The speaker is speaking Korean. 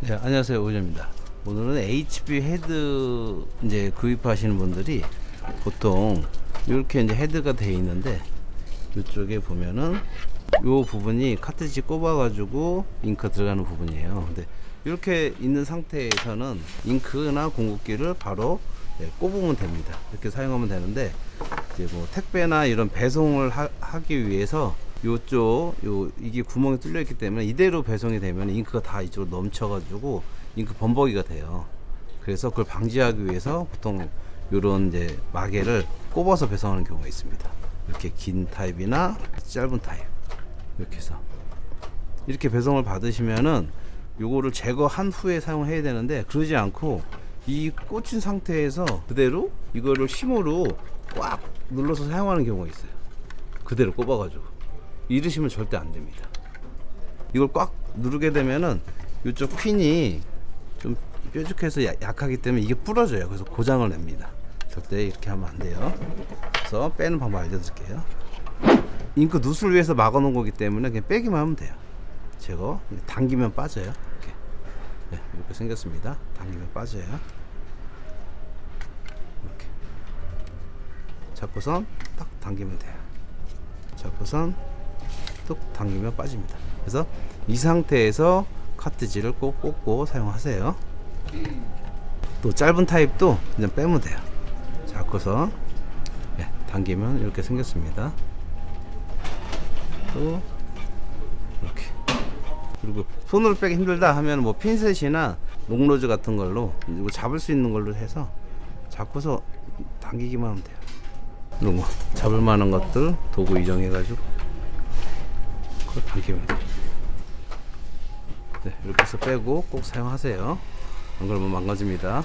네, 안녕하세요. 오전입니다. 오늘은 HP 헤드 이제 구입하시는 분들이 보통 이렇게 이제 헤드가 돼 있는데 이쪽에 보면은 요 부분이 카트리지 꼽아가지고 잉크 들어가는 부분이에요. 근데 이렇게 있는 상태에서는 잉크나 공급기를 바로 네, 꼽으면 됩니다. 이렇게 사용하면 되는데 이제 뭐 택배나 이런 배송을 하, 하기 위해서 요쪽 요 이게 구멍이 뚫려 있기 때문에 이대로 배송이 되면 잉크가 다 이쪽으로 넘쳐가지고 잉크 범벅이가 돼요. 그래서 그걸 방지하기 위해서 보통 요런 이제 마개를 꼽아서 배송하는 경우가 있습니다. 이렇게 긴 타입이나 짧은 타입 이렇게 해서 이렇게 배송을 받으시면은 요거를 제거한 후에 사용해야 되는데 그러지 않고 이 꽂힌 상태에서 그대로 이거를 힘으로 꽉 눌러서 사용하는 경우가 있어요. 그대로 꼽아가지고 이러시면 절대 안 됩니다. 이걸 꽉 누르게 되면은 이쪽 핀이 좀 뾰족해서 야- 약하기 때문에 이게 부러져요. 그래서 고장을 냅니다. 절대 이렇게 하면 안 돼요. 그래서 빼는 방법 알려드릴게요. 잉크 누수를 위해서 막아놓은 거기 때문에 그냥 빼기만 하면 돼요. 제거 당기면 빠져요. 이렇게 네, 이렇게 생겼습니다. 당기면 빠져요. 이렇게 잡고선 딱 당기면 돼요. 잡고선 뚝 당기면 빠집니다. 그래서 이 상태에서 카트지를 꼭 꽂고 사용하세요. 또 짧은 타입도 그냥 빼면 돼요. 잡고서 네, 당기면 이렇게 생겼습니다. 또 이렇게 그리고 손으로 빼기 힘들다 하면 뭐 핀셋이나 롱로즈 같은 걸로 이거 잡을 수 있는 걸로 해서 잡고서 당기기만 하면 돼요. 거 잡을 만한 것들 도구 이정해가지고 당기면 돼요. 네, 이렇게 해서 빼고 꼭 사용하세요. 안 그러면 망가집니다.